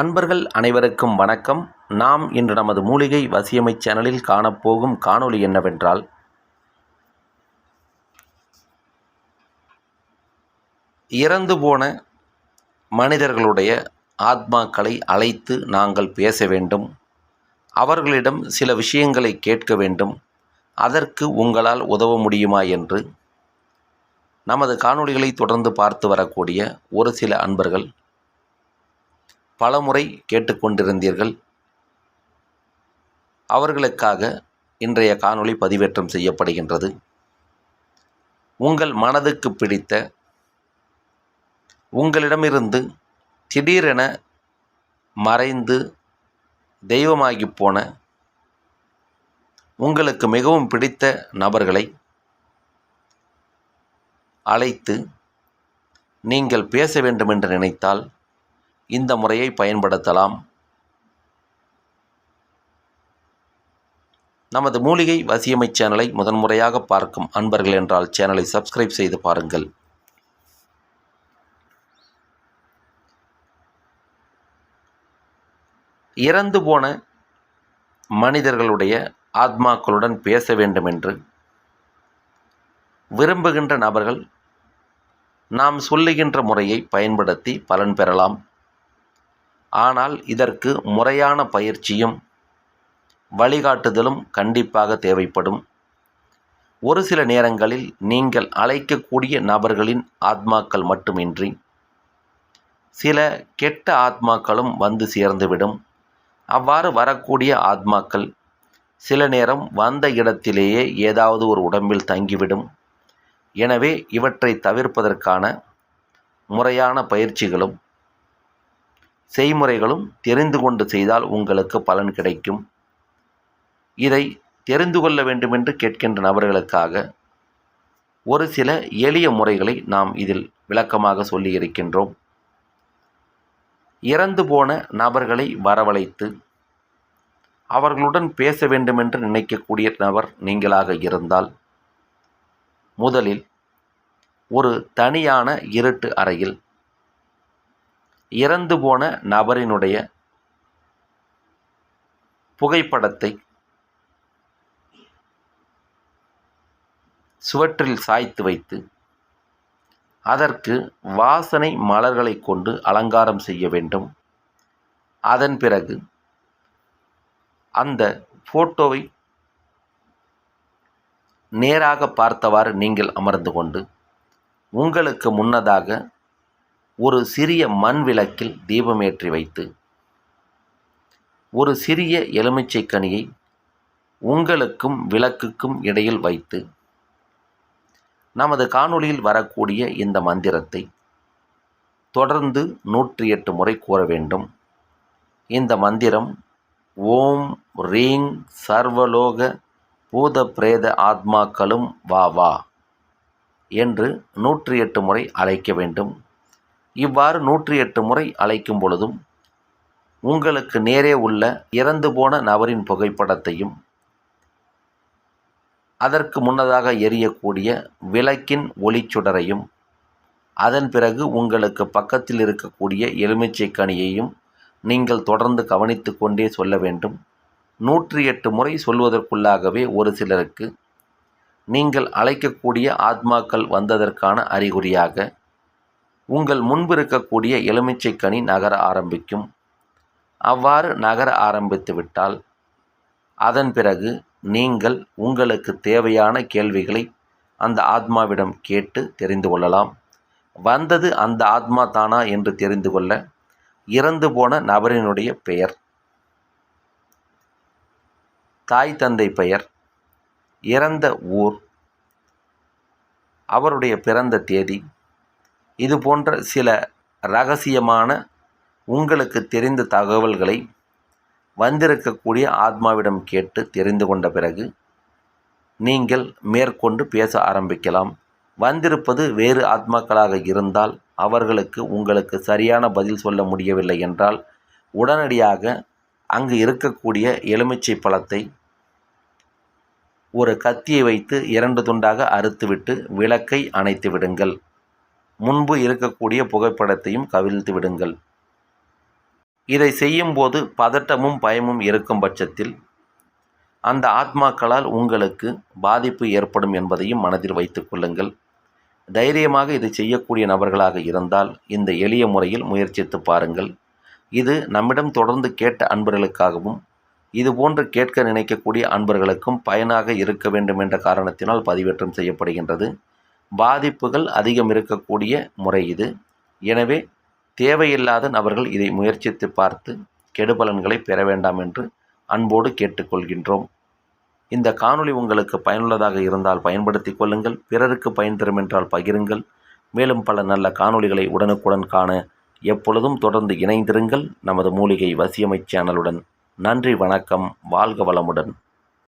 அன்பர்கள் அனைவருக்கும் வணக்கம். நாம் இன்று நமது மூலிகை வசியமை சேனலில் காணப்போகும் காணொளி என்னவென்றால் இறந்து போன மனிதர்களுடைய ஆத்மாக்களை அழைத்து நாங்கள் பேச வேண்டும். அவர்களிடம் சில விஷயங்களை கேட்க வேண்டும். அதற்கு உங்களால் உதவ முடியுமா என்று. நமது காணொளிகளை தொடர்ந்து பார்த்து வரக்கூடிய ஒரு சில அன்பர்கள் பலமுறை கேட்டுக்கொண்டிருந்தீர்கள். அவர்களுக்காக இன்றைய காணொளி பதிவேற்றம் செய்யப்படுகின்றது. உங்கள் மனதுக்கு பிடித்த உங்களிடமிருந்து திடீரென மறைந்து தெய்வமாகி போன உங்களுக்கு மிகவும் பிடித்த நபர்களை அழைத்து நீங்கள் பேச வேண்டும் என்று நினைத்தால் இந்த முறையை பயன்படுத்தலாம். நமது மூலிகை வசியமை சேனலை முதன்முறையாக பார்க்கும் அன்பர்கள் என்றால் சேனலை சப்ஸ்கிரைப் செய்து பாருங்கள். இறந்து போன மனிதர்களுடைய ஆத்மாக்களுடன் பேச வேண்டுமென்று விரும்புகின்ற நபர்கள் நாம் சொல்லுகின்ற முறையை பயன்படுத்தி பலன் பெறலாம். ஆனால் இதற்கு முறையான பயிற்சியும் வழிகாட்டுதலும் கண்டிப்பாக தேவைப்படும். ஒரு சில நேரங்களில் நீங்கள் அழைக்கக்கூடிய நபர்களின் ஆத்மாக்கள் மட்டுமின்றி சில கெட்ட ஆத்மாக்களும் வந்து சேர்ந்துவிடும். அவ்வாறு வரக்கூடிய ஆத்மாக்கள் சில நேரம் வந்த இடத்திலேயே ஏதாவது ஒரு உடம்பில் தங்கிவிடும். எனவே இவற்றை தவிர்ப்பதற்கான முறையான பயிற்சிகளும் செய்முறைகளும் தெரிந்து கொண்டு செய்தால் உங்களுக்கு பலன் கிடைக்கும். இதை தெரிந்து கொள்ள வேண்டுமென்று கேட்கின்ற நபர்களுக்காக ஒரு சில எளிய முறைகளை நாம் இதில் விளக்கமாக சொல்லி இருக்கின்றோம் இறந்து போன நபர்களை வரவழைத்து அவர்களுடன் பேச வேண்டுமென்று நினைக்கக்கூடிய நபர் நீங்களாக இருந்தால் முதலில் ஒரு தனியான இருட்டு அறையில் இறந்து போன நபரினுடைய புகைப்படத்தை சுவற்றில் சாய்த்து வைத்து அதற்கு வாசனை மலர்களை கொண்டு அலங்காரம் செய்ய வேண்டும். அதன் பிறகு அந்த ஃபோட்டோவை நேராக பார்த்தவாறு நீங்கள் அமர்ந்து கொண்டு உங்களுக்கு முன்னதாக ஒரு சிறிய மண் விளக்கில் தீபமேற்றி வைத்து ஒரு சிறிய எலுமிச்சை கனியை உங்களுக்கும் விளக்குக்கும் இடையில் வைத்து நமது காணொளியில் வரக்கூடிய இந்த மந்திரத்தை தொடர்ந்து நூற்றி எட்டு முறை கூற வேண்டும். இந்த மந்திரம் ஓம் ரீங் சர்வலோக பூத பிரேத ஆத்மாக்களும் வா வா என்று நூற்றி எட்டு முறை அழைக்க வேண்டும். இவ்வாறு நூற்றி எட்டு முறை அழைக்கும் பொழுதும் உங்களுக்கு நேரே உள்ள இறந்து போன நபரின் புகைப்படத்தையும் அதற்கு முன்னதாக எரியக்கூடிய விளக்கின் ஒளிச்சுடரையும் அதன் பிறகு உங்களுக்கு பக்கத்தில் இருக்கக்கூடிய எலுமிச்சை கனியையும் நீங்கள் தொடர்ந்து கவனித்து கொண்டே சொல்ல வேண்டும். நூற்றி எட்டு முறை சொல்வதற்குள்ளாகவே ஒரு சிலருக்கு நீங்கள் அழைக்கக்கூடிய ஆத்மாக்கள் வந்ததற்கான அறிகுறியாக உங்கள் முன்பு இருக்கக்கூடிய எலுமிச்சை கனி நகர ஆரம்பிக்கும். அவ்வாறு நகர ஆரம்பித்து விட்டால் அதன் பிறகு நீங்கள் உங்களுக்கு தேவையான கேள்விகளை அந்த ஆத்மாவிடம் கேட்டு தெரிந்து கொள்ளலாம். வந்தது அந்த ஆத்மா தானா என்று தெரிந்து கொள்ள இறந்து போன நபரினுடைய பெயர். தாய் தந்தை பெயர். இறந்த ஊர். அவருடைய பிறந்த தேதி. இது போன்ற சில ரகசியமான உங்களுக்கு தெரிந்த தகவல்களை வந்திருக்கக்கூடிய ஆத்மாவிடம் கேட்டு தெரிந்து கொண்ட பிறகு நீங்கள் மேற்கொண்டு பேச ஆரம்பிக்கலாம். வந்திருப்பது வேறு ஆத்மாக்களாக இருந்தால் அவர்களுக்கு உங்களுக்கு சரியான பதில் சொல்ல முடியவில்லை என்றால் உடனடியாக அங்கு இருக்கக்கூடிய எலுமிச்சை பழத்தை ஒரு கத்தியை வைத்து இரண்டு துண்டாக அறுத்துவிட்டு விளக்கை அணைத்து விடுங்கள். முன்பு இருக்கக்கூடிய புகைப்படத்தையும் கவிழ்த்து விடுங்கள். இதை செய்யும்போது பதட்டமும் பயமும் இருக்கும் பட்சத்தில் அந்த ஆத்மாக்களால் உங்களுக்கு பாதிப்பு ஏற்படும் என்பதையும் மனதில் வைத்து கொள்ளுங்கள். தைரியமாக இதை செய்யக்கூடிய நபர்களாக இருந்தால் இந்த எளிய முறையில் முயற்சித்து பாருங்கள். இது நம்மிடம் தொடர்ந்து கேட்ட அன்பர்களுக்காகவும் இதுபோன்று கேட்க நினைக்கக்கூடிய அன்பர்களுக்கும் பயனாக இருக்க வேண்டும் என்ற காரணத்தினால் பதிவேற்றம் செய்யப்படுகின்றது. பாதிப்புகள் அதிகம் இருக்கக்கூடிய முறை இது. எனவே தேவையில்லாத நபர்கள் இதை முயற்சித்து பார்த்து கெடுபலன்களை பெற வேண்டாம் என்று அன்போடு கேட்டுக்கொள்கின்றோம். இந்த காணொளி உங்களுக்கு பயனுள்ளதாக இருந்தால் பயன்படுத்திக் கொள்ளுங்கள். பிறருக்கு பயன் தரும் என்றால் பகிருங்கள். மேலும் பல நல்ல காணொளிகளை உடனுக்குடன் காண எப்பொழுதும் தொடர்ந்து இணைந்திருங்கள். நமது மூலிகை வசியமை சேனலுடன். நன்றி வணக்கம். வாழ்க வளமுடன்.